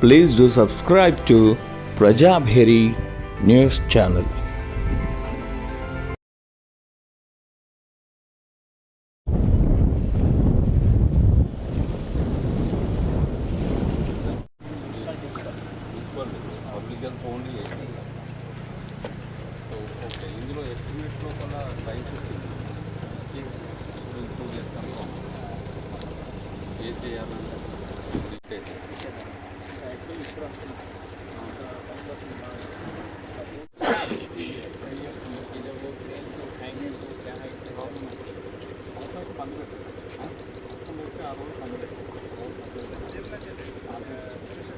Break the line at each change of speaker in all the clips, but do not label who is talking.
Please do subscribe to Prajabheri News Channel.
Public health only eighty so okay ఇందులో estimate లోపల time వచ్చింది ఇప్పుడు improve చేస్తాను ఏం చేయాలంటే లిస్ట్ అయితే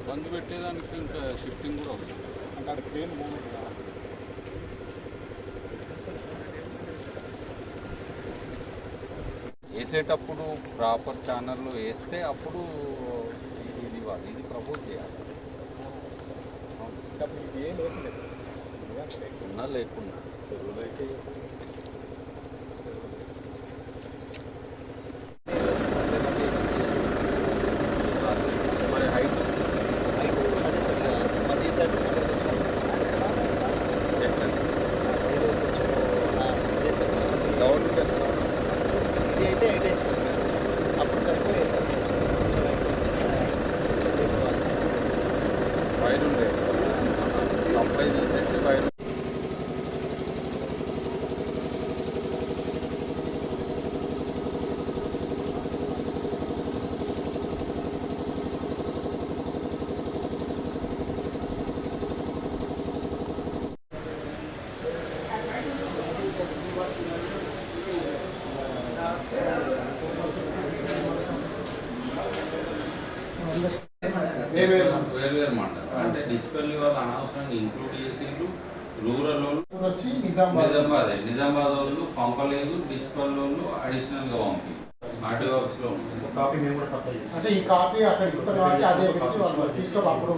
బంద్ పెట్టేదానికి ఇంకా షిఫ్టింగ్ కూడా అవుతుంది
అక్కడ ట్రైన్ మూమెంట్ కావాలి
వేసేటప్పుడు ప్రాపర్ ఛానల్లో వేస్తే అప్పుడు ఇది ఇవ్వాలి ఇది ప్రపోజ్ చేయాలి
ఇంకా మీకు ఏం లేకుండా సార్ రియాక్షన్ లేకుండా
ఉన్నా లేకున్నా చెరువులు అయితే మరి హైట్
అదే
బయట ఉండే సప్లై చేసేసి బయట వేరు వేరు మండలం అంటే డిజిటల్ వాళ్ళు అనవసరంగా ఇంక్లూడ్ చేసిండ్రు. రూరల్ వాళ్ళు
వచ్చి నిజామాబాద్.
నిజామాబాద్ నిజామాబాద్ వాళ్ళు పంపలేదు డిజిటల్ వాళ్ళు అడిషనల్గా పంపి ఆర్టీ ఆఫీస్లో.
కాపీ మేము కూడా సప్లై అంటే ఈ కాపీ అక్కడ ఇస్తాం కాబట్టి అదే పెట్టి వాళ్ళు తీసుకోవాలి అప్పుడు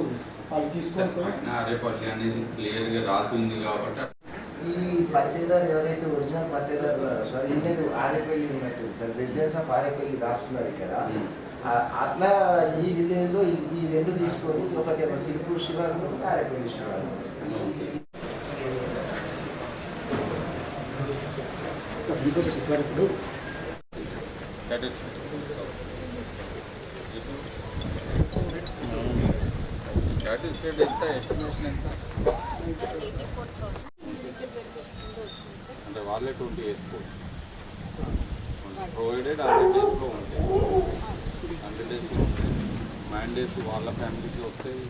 వాళ్ళు తీసుకొని
ఆయన అరేపల్లి అనేది క్లియర్గా రాసి ఉంది కాబట్టి
ఈ పట్టేదారు ఎవరైతే ఒరిజినల్ పట్టేదారు సార్ ఈయన ఆరేపల్లి ఉన్నట్టు సార్ రెసిడెన్స్ ఆఫ్ ఆరేపల్లి రాస్తున్నారు ఇక్కడ. అట్లా ఈ విలేజ్లో ఈ- రెండు తీసుకొని ఒకటి ఏమో సిరిపూర్ శివారు ఒకటి ఆరేపల్లి శివారు
ఓకే.
సార్ ఇప్పుడు
షెడ్ ఎంత ఎస్టిమేషన్ ఎంత అంటే వాళ్ళే ట్వంటీ వేసుకోవచ్చు. ప్రొవైడెడ్ డేస్లో ఉంటాయి. మ్యాండేస్ వాళ్ళ ఫ్యామిలీకి వస్తాయి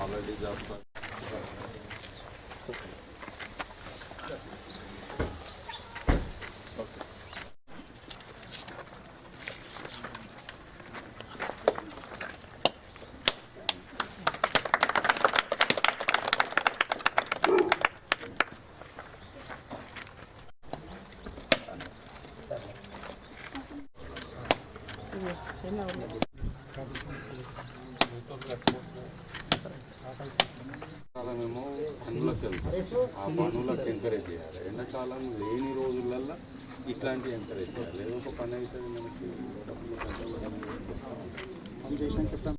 ఆల్రెడీ జాబ్ కాలం ఏమో పనులకు వెళ్తాం ఆ పనులకు ఎంకరేజ్ చేయాలి ఎండాకాలం లేని రోజులల్లో ఇట్లాంటివి ఎంకరేజ్ చేయాలి ఏదో ఒక పని అయితే మనకి పని
చేసాను చెప్తాను